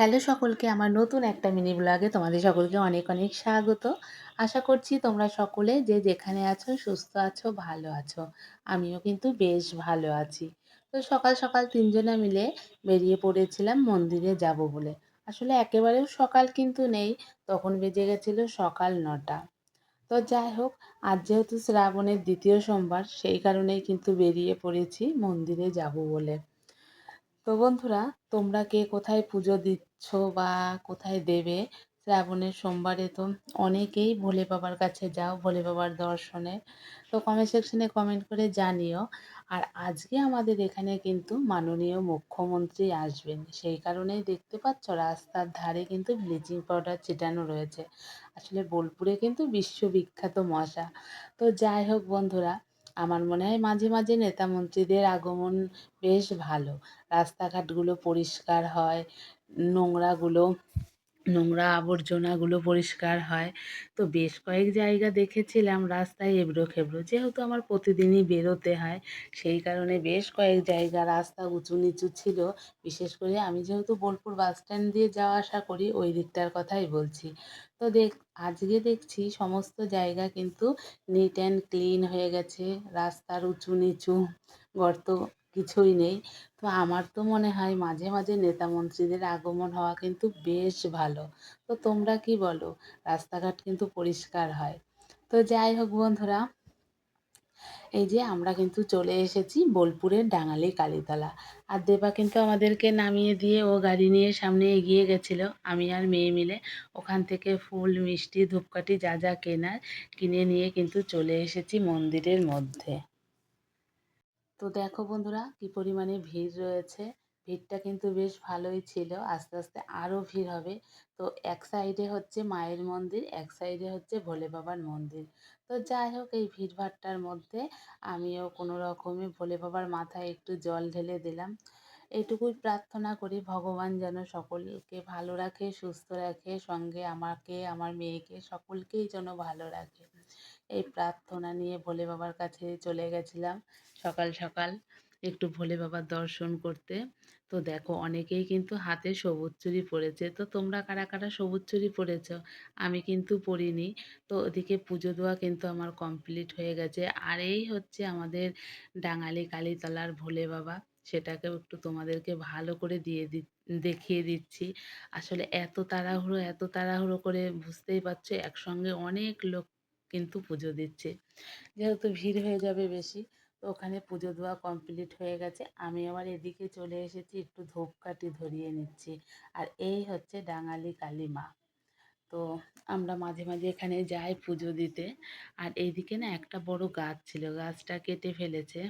Hello সকলকে, আমার নতুন একটা মিনি ব্লগে তোমাদের সকলকে অনেক অনেক স্বাগত। আশা করছি তোমরা সকলে যে যেখানে আছো সুস্থ আছো, ভালো আছো। আমিও কিন্তু বেশ ভালো আছি। তো সকাল সকাল তিনজনে মিলে বেরিয়ে পড়েছিলাম মন্দিরে যাব বলে। আসলে একেবারেও সকাল কিন্তু নেই, তখন বেজে গেছিল সকাল নটা। তো যাই হোক, আজ যেহেতু শ্রাবণের দ্বিতীয় সোমবার, সেই কারণেই কিন্তু বেরিয়ে পড়েছি মন্দিরে যাব বলে। তো বন্ধুরা, তোমরা কে কোথায় পুজো দিচ্ছ বা কোথায় দেবে শ্রাবণের সোমবারে তো অনেকেই ভোলে বাবার কাছে যাও, ভোলে বাবার দর্শনে। তো কমেন্ট সেকশনে কমেন্ট করে জানিও। আর আজকে আমাদের এখানে কিন্তু মাননীয় মুখ্যমন্ত্রী আসবেন। সেই কারণেই দেখতে পাচ্ছ রাস্তার ধারে কিন্তু ব্লিচিং পাউডার ছিটানো রয়েছে। আসলে বোলপুরে কিন্তু বিশ্ববিখ্যাত মশা। তো যাই হোক বন্ধুরা আমার মনে হয় মাঝে মাঝে নেতা মন্ত্রীদের আগমন বেশ ভালো। রাস্তাঘাটগুলো পরিষ্কার হয় নোংরাগুলো নোংরা আবর্জনাগুলো পরিষ্কার হয়। তো বেশ কয়েক জায়গা দেখেছিলাম রাস্তায় এবড়ো খেবড়ো। যেহেতু আমার প্রতিদিনই বেরোতে হয়, সেই কারণে বেশ কয়েক জায়গা রাস্তা উঁচু নিচু ছিল। বিশেষ করে আমি যেহেতু বোলপুর বাস স্ট্যান্ড দিয়ে যাওয়া আসা করি, ওই দিকটার কথাই বলছি। তো দেখ, আজকে দেখছি সমস্ত জায়গা কিন্তু নিট অ্যান্ড ক্লিন হয়ে গেছে। রাস্তার উঁচু নিচু গর্ত কিছুই নেই। তো আমার তো মনে হয় মাঝে মাঝে নেতা মন্ত্রীদের আগমন হওয়া কিন্তু বেশ ভালো। তো তোমরা কি বলো? রাস্তাঘাট কিন্তু পরিষ্কার হয়। তো যাই হোক বন্ধুরা, এই যে আমরা কিন্তু চলে এসেছি বোলপুরের ডাঙালি কালীতলা। আর দেবা কিন্তু আমাদেরকে নামিয়ে দিয়ে ও গাড়ি নিয়ে সামনে এগিয়ে গেছিল। আমি আর মেয়ে মিলে ওখান থেকে ফুল, মিষ্টি, ধূপকাঠি যা যা কেনার কিনে নিয়ে কিন্তু চলে এসেছি মন্দিরের মধ্যে। তো দেখো বন্ধুরা, কি পরিমাণে ভিড় রয়েছে। ভিড়টা কিন্তু বেশ ভালোই ছিল, আস্তে আস্তে আরও ভিড় হবে। তো এক সাইডে হচ্ছে মায়ের মন্দির, এক সাইডে হচ্ছে ভোলে বাবার মন্দির। তো যাই হোক, এই ভিড়ভাট্টার মধ্যে আমিও কোনো রকমে ভোলে বাবার মাথায় একটু জল ঢেলে দিলাম। এইটুকুই প্রার্থনা করি, ভগবান যেন সকলকে ভালো রাখে, সুস্থ রাখে, সঙ্গে আমাকে, আমার মেয়েকে, সকলকেই যেন ভালো রাখে। এই প্রার্থনা নিয়ে ভোলে বাবার কাছে চলে গেছিলাম সকাল সকাল একটু ভোলে বাবার দর্শন করতে। তো দেখো অনেকেই কিন্তু হাতে সবুজ চুরি পরেছে। তো তোমরা কারা কারা সবুজ চুরি পরেছ? আমি কিন্তু পরিনি। তো ওদিকে পুজো দেওয়া কিন্তু আমার কমপ্লিট হয়ে গেছে। আর এই হচ্ছে আমাদের ডাঙালি কালীতলার ভোলে বাবা। সেটাকেও একটু তোমাদেরকে ভালো করে দিয়ে দি, দেখিয়ে দিচ্ছি। আসলে এত তাড়াহুড়ো এত তাড়াহুড়ো করে বুঝতেই পারছ, একসঙ্গে অনেক লোক কিন্তু পুজো দিচ্ছে। যেহেতু ভিড় হয়ে যাবে বেশি, তো ওখানে পুজো দেওয়া কমপ্লিট হয়ে গেছে। আমি আবার এদিকে চলে এসেছি, একটু ধূপকাঠি ধরিয়ে নিচ্ছি। আর এই হচ্ছে ডাঙালি কালী মা। তো আমরা মাঝে মাঝে এখানে যাই পুজো দিতে। আর এইদিকে না একটা বড় গাছ ছিল, গাছটা কেটে ফেলেছে।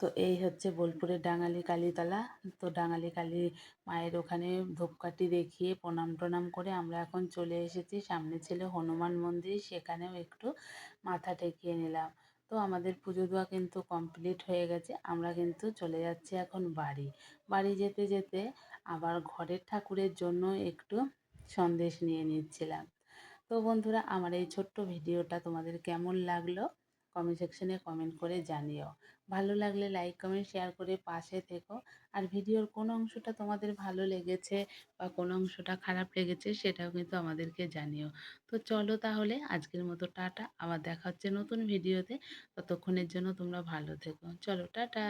তো এই হচ্ছে বোলপুরের ডাঙালি কালীতলা। তো ডাঙালি কালী মায়ের ওখানে ধূপকাঠি দেখিয়ে প্রণাম টনাম করে আমরা এখন চলে এসেছি। সামনে ছিল হনুমান মন্দির, সেখানেও একটু মাথা ঠেকিয়ে নিলাম। তো আমাদের পুজো দেওয়া কিন্তু কমপ্লিট হয়ে গেছে। আমরা কিন্তু চলে যাচ্ছি এখন বাড়ি। বাড়ি যেতে যেতে আবার ঘরের ঠাকুরের জন্য একটু সন্দেশ নিয়ে নিচ্ছিলাম। তো বন্ধুরা, আমার এই ছোট্ট ভিডিওটা তোমাদের কেমন লাগল? কমেন্ট সেকশনে কমেন্ট করে জানিও। ভালো লাগলে লাইক কমেন্ট শেয়ার করে পাশে থেকো। আর ভিডিওর কোন অংশটা তোমাদের ভালো লেগেছে বা কোন অংশটা খারাপ লেগেছে সেটাও কিন্তু আমাদেরকে জানিও। তো চলো তাহলে আজকের মতো টাটা। আবার দেখা হচ্ছে নতুন ভিডিওতে ততক্ষণের জন্য তোমরা ভালো থেকো। চলো, টাটা।